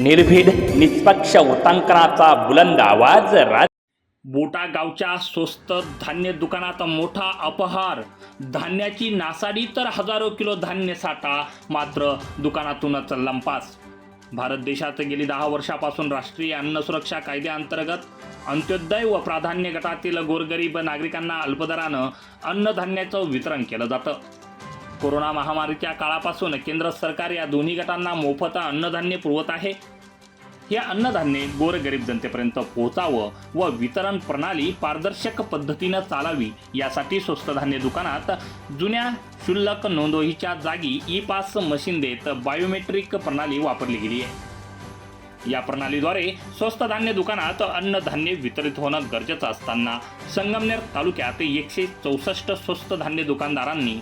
निर्भीड निष्पक्ष वृत्तांकनाचा बुलंद आवाज राज बोटा गावच्या स्वस्त धान्य दुकानात मोठा अपहार. धान्याची नासाडी तर हजारो किलो धान्य साठा मात्र दुकानातूनच लंपास. भारत देशात गेली दहा वर्षापासून राष्ट्रीय अन्न सुरक्षा कायद्याअंतर्गत अंत्योदय व प्राधान्य गटातील गोरगरीब नागरिकांना अल्पदरानं अन्नधान्याचं वितरण केलं जातं. कोरोना महामारीच्या काळापासून केंद्र सरकार या दोन्ही गटांना मोफत अन्नधान्य पुरवत आहे. हे अन्नधान्य गोरगरीब जनतेपर्यंत पोहोचावं व वितरण प्रणाली पारदर्शक पद्धतीनं चालावी यासाठी स्वस्त धान्य दुकानात जुन्या शुल्लक नोंदवहीच्या जागी ई पास मशीन देत बायोमेट्रिक प्रणाली वापरली गेली आहे. या प्रणालीद्वारे स्वस्त धान्य दुकानात अन्नधान्य वितरित होणं गरजेचं असताना संगमनेर तालुक्यात एकशे चौसष्ट स्वस्त धान्य दुकानदारांनी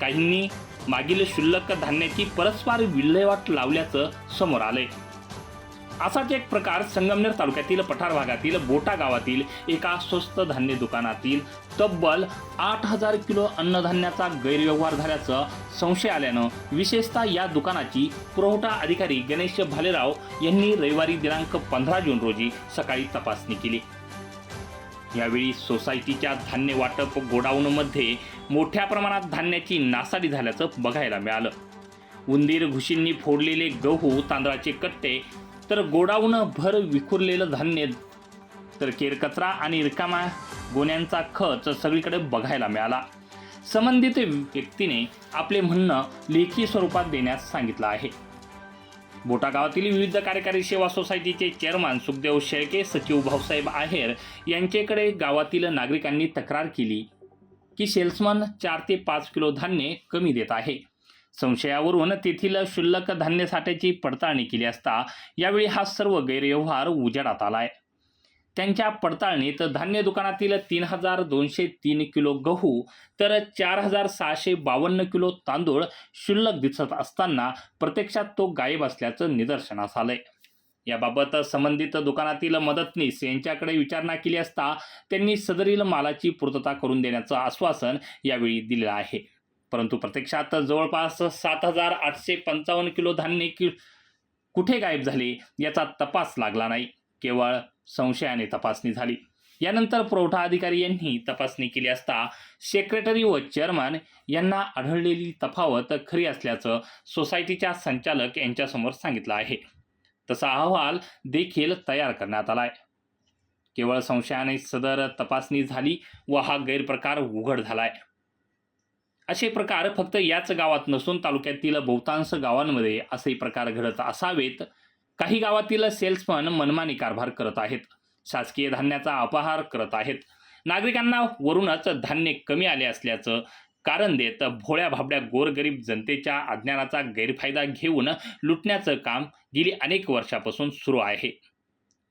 काहींनी मागील क्षुल्लक धान्याची परस्पर विल्हेवाट लावल्याचं समोर आलंय. असाच एक प्रकार संगमनेर तालुक्यातील पठार भागातील बोटा गावातील एका स्वस्त धान्य दुकानातील तब्बल आठ हजार किलो अन्नधान्याचा गैरव्यवहार झाल्याचं संशय आल्यानं विशेषतः या दुकानाची पुरवठा अधिकारी गणेश भालेराव यांनी रविवारी दिनांक पंधरा जून रोजी सकाळी तपासणी केली. यावेळी सोसायटीच्या धान्य वाटप गोडाऊनमध्ये मोठ्या प्रमाणात धान्याची नासाडी झाल्याचं बघायला मिळालं. उंदीर घुशींनी फोडलेले गहू तांदळाचे कट्टे तर गोडाऊन भर विखुरलेलं धान्य तर केरकचरा आणि रिकामा गोण्यांचा खच सगळीकडे बघायला मिळाला. संबंधित व्यक्तीने आपले म्हणणं लेखी स्वरूपात देण्यास सांगितलं आहे. बोटा गावातील विविध कार्यकारी सेवा सोसायटीचे चेअरमन सुखदेव शेळके सचिव भाऊसाहेब आहेर यांच्याकडे गावातील नागरिकांनी तक्रार केली की सेल्समन चार ते पाच किलो धान्य कमी देत आहे. संशयावरून तेथील क्षुल्लक धान्य साठ्याची पडताळणी केली असता यावेळी हा सर्व गैरव्यवहार उजेडात आहे त्यांच्या पडताळणीत धान्य दुकानातील तीन हजार दोनशे तीन किलो गहू तर चार हजार सहाशे बावन्न किलो तांदूळ शुल्लक दिसत असताना प्रत्यक्षात तो गायब असल्याचं निदर्शनास आलंय. याबाबत संबंधित दुकानातील मदतनीस यांच्याकडे विचारणा केली असता त्यांनी सदरील मालाची पूर्तता करून देण्याचं आश्वासन यावेळी दिलेलं आहे. परंतु प्रत्यक्षात जवळपास सात हजार आठशे पंचावन्न किलो धान्य कि कुठे गायब झाले याचा तपास लागला नाही. केवळ संशयाने तपासणी झाली. यानंतर पुरवठा अधिकारी यांनी तपासणी केली असता सेक्रेटरी व चेअरमन यांना आढळलेली तफावत खरी असल्याचं सोसायटीच्या संचालक यांच्यासमोर सांगितलं आहे. तसा अहवाल देखील तयार करण्यात आलाय. केवळ संशयाने सदर तपासणी झाली व हा गैरप्रकार उघड झालाय. असे प्रकार फक्त याच गावात नसून तालुक्यातील बहुतांश गावांमध्ये असे प्रकार घडत असावेत काही गावातील सेल्समन मनमानी कारभार करत आहेत. शासकीय धान्याचा अपहार करत आहेत. नागरिकांना वरूनच धान्य कमी आले असल्याचं कारण देत भोळ्या भाबड्या गोरगरीब जनतेच्या अज्ञानाचा गैरफायदा घेऊन लुटण्याचं काम गेली अनेक वर्षापासून सुरू आहे.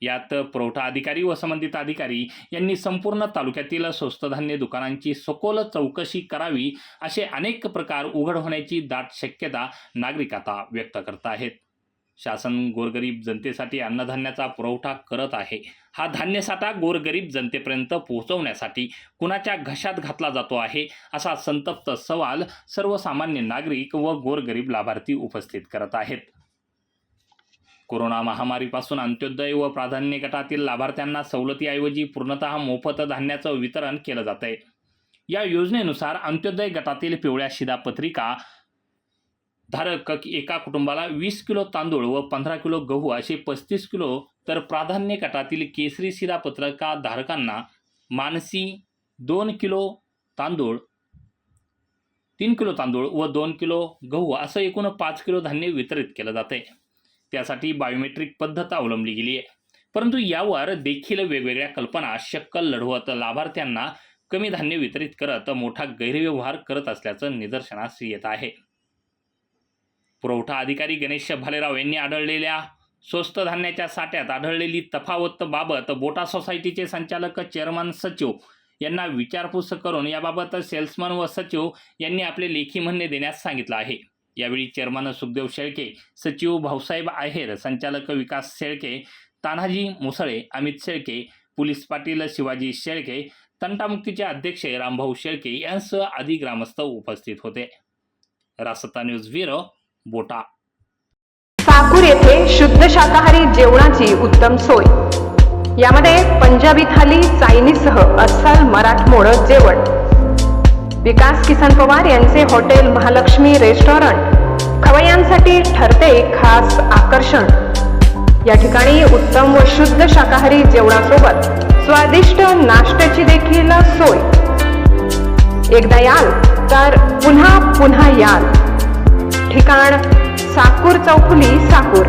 यात पुरवठा अधिकारी व संबंधित अधिकारी यांनी संपूर्ण तालुक्यातील स्वस्त धान्य दुकानांची सखोल चौकशी करावी असे अनेक प्रकार उघड होण्याची दाट शक्यता नागरिक आता व्यक्त करत आहेत. शासन गोरगरीब जनतेसाठी अन्नधान्याचा पुरवठा करत आहे. हा धान्यसाठा गोरगरीब जनतेपर्यंत पोहोचवण्यासाठी कुणाच्या घशात घातला जातो आहे असा संतप्त सवाल सर्वसामान्य नागरिक व गोरगरीब लाभार्थी उपस्थित करत आहेत. कोरोना महामारीपासून अंत्योदय व प्राधान्य गटातील लाभार्थ्यांना सवलतीऐवजी पूर्णतः मोफत धान्याचं वितरण केलं जात आहे या योजनेनुसार अंत्योदय गटातील पिवळ्या शिधापत्रिका धारक एका कुटुंबाला वीस किलो तांदूळ व पंधरा किलो गहू असे पस्तीस किलो तर प्राधान्य गटातील केसरी शिधापत्रका धारकांना मानसी दोन किलो तांदूळ तीन किलो तांदूळ व दोन किलो गहू असं एकूण पाच किलो धान्य वितरित केलं जाते त्यासाठी बायोमेट्रिक पद्धत अवलंबली गेली आहे. परंतु यावर देखील वेगवेगळ्या कल्पना शक्कल लढवत लाभार्थ्यांना कमी धान्य वितरित करत मोठा गैरव्यवहार करत असल्याचं निदर्शनास येत आहे. पुरवठा अधिकारी गणेश भालेराव यांनी आढळलेल्या स्वस्त धान्याच्या साठ्यात आढळलेली तफावत बाबत बोटा सोसायटीचे संचालक चेअरमन सचिव यांना विचारपूस करून याबाबत सेल्समन व सचिव यांनी आपले लेखी म्हणणे देण्यास सांगितलं आहे. यावेळी चेअरमन सुखदेव शेळके सचिव भाऊसाहेब आहेर संचालक विकास शेळके तान्हाजी मुसळे अमित शेळके पोलीस पाटील शिवाजी शेळके तंटामुक्तीचे अध्यक्ष रामभाऊ शेळके यांसह आदी ग्रामस्थ उपस्थित होते. रासता न्यूज ब्युरो बोटा. साकूर येथे शुद्ध शाकाहारी जेवणाची उत्तम सोय. यामध्ये पंजाबी थाली चायनीजसह अस्सल मराठमोड जेवण. विकास किसन पवार यांचे हॉटेल महालक्ष्मी रेस्टॉरंट. खवय्यांसाठी ठरते खास आकर्षण. या ठिकाणी उत्तम व शुद्ध शाकाहारी जेवणासोबत स्वादिष्ट नाश्त्याची देखील सोय. एकदा याल तर पुन्हा पुन्हा याल. ठिकाण साकूर चौफुली साकूर.